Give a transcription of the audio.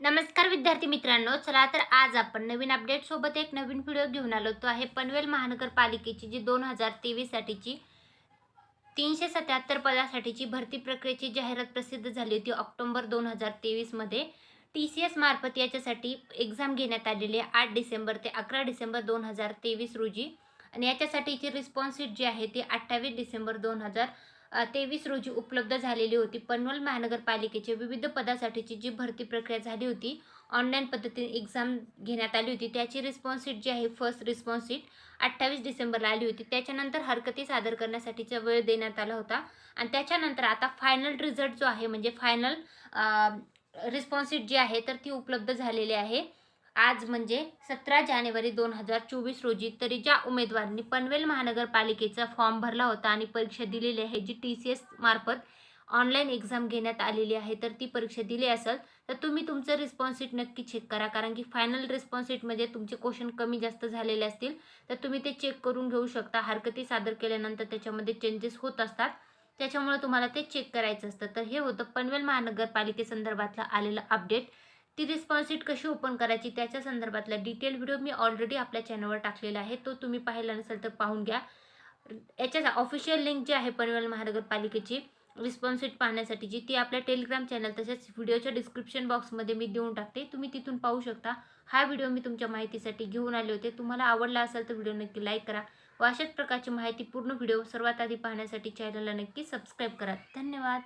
नमस्कार विद्यार्थी मित्रांनो चला तर आज आपण नवीन अपडेट सोबत एक नवीन व्हिडिओ घेऊन आलो. तो आहे पनवेल महानगरपालिकेची जी दोन हजार तेवीससाठीची तीनशे सत्याहत्तर पदासाठीची भरती प्रक्रियेची जाहिरात प्रसिद्ध झाली होती ऑक्टोबर दोन हजार तेवीसमध्ये. टी सी एस मार्फत याच्यासाठी एक्झाम घेण्यात आलेली आहे आठ डिसेंबर ते अकरा डिसेंबर दोन हजार तेवीस रोजी. आणि याच्यासाठीची रिस्पॉन्स शीट जी आहे ती अठ्ठावीस डिसेंबर दोन हजार तेवीस रोजी उपलब्ध झालेली होती. पनवेल महानगरपालिकेच्या विविध पदासाठीची जी भरती प्रक्रिया झाली होती ऑनलाईन पद्धतीने एक्झाम घेण्यात आली होती. त्याची रिस्पॉन्स शीट जी आहे फर्स्ट रिस्पॉन्स शीट अठ्ठावीस डिसेंबरला आली होती. त्याच्यानंतर हरकती सादर करण्यासाठीचा वेळ देण्यात आला होता. आणि त्याच्यानंतर आता फायनल रिझल्ट जो आहे म्हणजे फायनल रिस्पॉन्स शीट जी आहे तर ती उपलब्ध झालेली आहे. आज म्हणजे सतरा जानेवारी दोन हजार चोवीस रोजी तरी ज्या उमेदवारांनी पनवेल महानगरपालिकेचा फॉर्म भरला होता आणि परीक्षा दिलेली आहे जी टी सी एस मार्फत ऑनलाईन एक्झाम घेण्यात आलेली आहे तर ती परीक्षा दिली असेल तर तुम्ही तुमचं रिस्पॉन्स नक्की चेक करा. कारण की फायनल रिस्पॉन्सिटमध्ये तुमचे क्वेश्चन कमी जास्त झालेले असतील तर तुम्ही ते चेक करून घेऊ शकता. हरकती सादर केल्यानंतर त्याच्यामध्ये चेंजेस होत असतात. त्याच्यामुळे तुम्हाला ते चेक करायचं असतं. तर हे होतं पनवेल महानगरपालिकेसंदर्भातलं आलेलं अपडेट ती रिस्पॉन्स शीट कशी ओपन करायची त्याच्या संदर्भातला डिटेल व्हिडिओ मी ऑलरेडी आपल्या चॅनलवर टाकलेला आहे. तो तुम्ही पाहिला नसेल तर पाहून घ्या. याच्या ऑफिशियल लिंक जी आहे पनवेल महानगरपालिकेची रिस्पॉन्स शीट पाहण्यासाठीची ती आपल्या टेलिग्राम चॅनल तसेच व्हिडिओच्या डिस्क्रिप्शन बॉक्समध्ये मी देऊन टाकते. तुम्ही तिथून पाहू शकता. हा व्हिडिओ मी तुमच्या माहितीसाठी घेऊन आले होते. तुम्हाला आवडला असेल तर व्हिडिओ नक्की लाईक करा व अशाच प्रकारची माहिती पूर्ण व्हिडिओ सर्वात आधी पाहण्यासाठी चॅनलला नक्की सबस्क्राईब करा. धन्यवाद.